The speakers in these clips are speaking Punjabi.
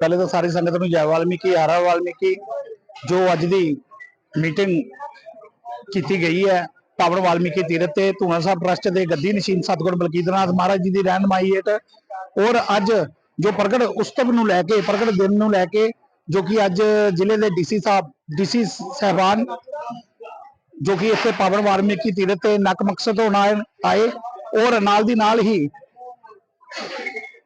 ਪਹਿਲੇ ਤਾਂ ਸਾਰੀ ਸੰਗਤ ਨੂੰ ਜੈ ਵਾਲਮੀਕੀ ਆਰਾ ਵਾਲਮੀਕੀ, ਜੋ ਅੱਜ ਦੀ ਮੀਟਿੰਗ ਕੀਤੀ ਗਈ ਹੈ, ਪਾਵਨ ਵਾਲਮੀਕੀ ਤੀਰਥ ਤੇ ਧੂਣਾ ਸਾਹਿਬ ਟਰਸਟ ਦੇ ਗੱਦੀ ਨਸ਼ੀਨ ਸਤਗੁਰ ਬਲਕੀਤਨਾਥ ਮਹਾਰਾਜ ਜੀ ਦੀ ਰਹਿਨਮਾਈ ਹੇਠ ਔਰ ਅੱਜ ਜੋ ਪ੍ਰਗਟ ਉਤਸਵ ਨੂੰ ਲੈ ਕੇ, ਪ੍ਰਗਟ ਦਿਨ ਨੂੰ ਲੈ ਕੇ, ਜੋ ਕਿ ਅੱਜ ਜ਼ਿਲ੍ਹੇ ਦੇ ਡੀਸੀ ਸਾਹਿਬ ਡੀਸੀ ਸਹਿਬਾਨ, ਜੋ ਕਿ ਇੱਥੇ ਪਾਵਨ ਵਾਲਮੀਕੀ ਤੀਰਥ ਤੇ ਨਕ ਮਕਸਦ ਹੋਣ ਆਏ ਆਏ ਔਰ ਨਾਲ ਦੀ ਨਾਲ ਹੀ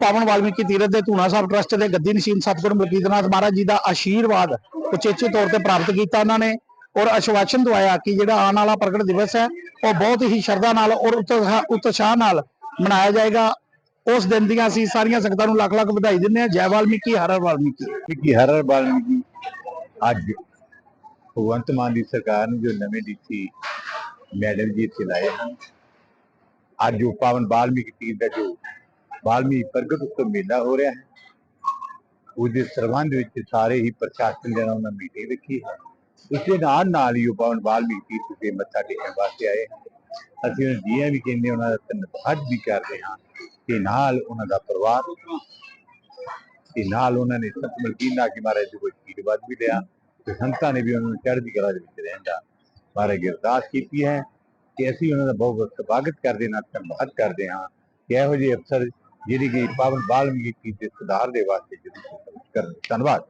ਪਾਵਨ ਵਾਲਮੀਕੀ ਤੀਰਥ ਦੇ ਧੂਣਾ ਸਾਹਿਬ ਟਰਸਟ ਦੇ ਗੱਦੀ ਨਸ਼ੀਨ ਸਤਿਗੁਰੂ ਮਲਕੀਤਨਾਥ ਮਹਾਰਾਜ ਜੀ ਦਾ ਆਸ਼ੀਰਵਾਦ ਉਚੇਚੇ ਤੌਰ ਤੇ ਪ੍ਰਾਪਤ ਕੀਤਾ ਉਹਨਾਂ ਨੇ ਔਰ ਆਸ਼ਵਾਸਨ ਦਵਾਇਆ ਕਿ ਜਿਹੜਾ ਆਉਣ ਵਾਲਾ ਪ੍ਰਗਟ ਦਿਵਸ ਹੈ, ਉਹ ਬਹੁਤ ਹੀ ਸ਼ਰਧਾ ਨਾਲ ਔਰ ਉਤਸ਼ਾਹ- ਨਾਲ ਮਨਾਇਆ ਜਾਏਗਾ। ਉਸ ਦਿਨ ਦੀਆਂ ਅਸੀਂ ਸਾਰੀਆਂ ਸੰਗਤਾਂ ਨੂੰ ਲੱਖ ਲੱਖ ਵਧਾਈ ਦਿੰਦੇ ਹਾਂ। ਜੈ ਵਾਲਮੀਕੀ, ਹਰ ਹਰ ਵਾਲਮੀਕੀ। ਕਿ ਹਰ ਹਰ ਬਾਲਮੀਕੀ ਅੱਜ ਭਗਵੰਤ ਮਾਨ ਦੀ ਸਰਕਾਰ ਨੇ ਜੋ ਨਵੇਂ ਡੀਸੀ ਮੈਡਮ ਜੀ ਇੱਥੇ ਲਾਏ ਹਨ, ਅੱਜ ਜੋ ਪਾਵਨ ਬਾਲਮੀਕੀ ਤੀਰ ਦਾ ਜੋ ਬਾਲਮੀਕੀ ਪ੍ਰਗਟ ਉਤਸਵ ਮੇਲਾ ਹੋ ਰਿਹਾ ਹੈ। ਉਹਦੇ ਸਰਬੰਧ ਵਿੱਚ ਸਾਰੇ ਹੀ ਪ੍ਰਸ਼ਾਸਨ ਦੇ ਉਹਨਾਂ ਮੀਟਿੰਗ ਰੱਖੀ ਹੈ। ਉਸ ਦੇ ਨਾਲ ਨਾਲ ਹੀ ਉਹ ਪਾਵਨ ਬਾਲਮੀਕੀ ਤੀਰ ਤੇ ਮੱਥਾ ਟੇਕਣ ਵਾਸਤੇ ਆਏ ਅਸੀਂ ਉਹਨਾਂ ਜੀਆਂ ਵੀ ਕਹਿੰਦੇ ਉਹਨਾਂ ਦਾ ਧੰਨਵਾਦ ਵੀ ਕਰਦੇ ਹਾਂ ਤੇ ਨਾਲ ਉਹਨਾਂ ਦਾ ਪਰਿਵਾਰ ਤੇ ਨਾਲ ਉਹਨਾਂ ਨੇ ਸਤ ਮਲਕੀਨਾ ਕੀ ਮਹਾਰਾਜ ਦੇ ਕੋਈ ਆਸ਼ੀਰਵਾਦ ਵੀ ਲਿਆ ਤੇ ਸੰਤਾਂ ਨੇ ਵੀ ਉਹਨਾਂ ਨੂੰ ਚੜ੍ਹਦੀ ਕਲਾ ਦੇ ਵਿੱਚ ਰਹਿਣ ਦਾ ਮਹਾਰਾਜ ਦੀ ਅਰਦਾਸ ਕੀਤੀ ਹੈ ਕਿ ਅਸੀਂ ਉਹਨਾਂ ਦਾ ਬਹੁਤ ਬਹੁਤ ਸਵਾਗਤ ਕਰਦੇ ਹਾਂ, ਧੰਨਵਾਦ ਕਰਦੇ ਹਾਂ। ਕਿ ਇਹੋ ਜਿਹੇ ਅਫਸਰ ਜਿਹੜੀ ਕਿ ਪਾਵਨ ਬਾਲਮੀਕੀ ਦੇ ਸੁਧਾਰ ਦੇ ਵਾਸਤੇ ਜ਼ਰੂਰ ਕਰਨ ਧੰਨਵਾਦ।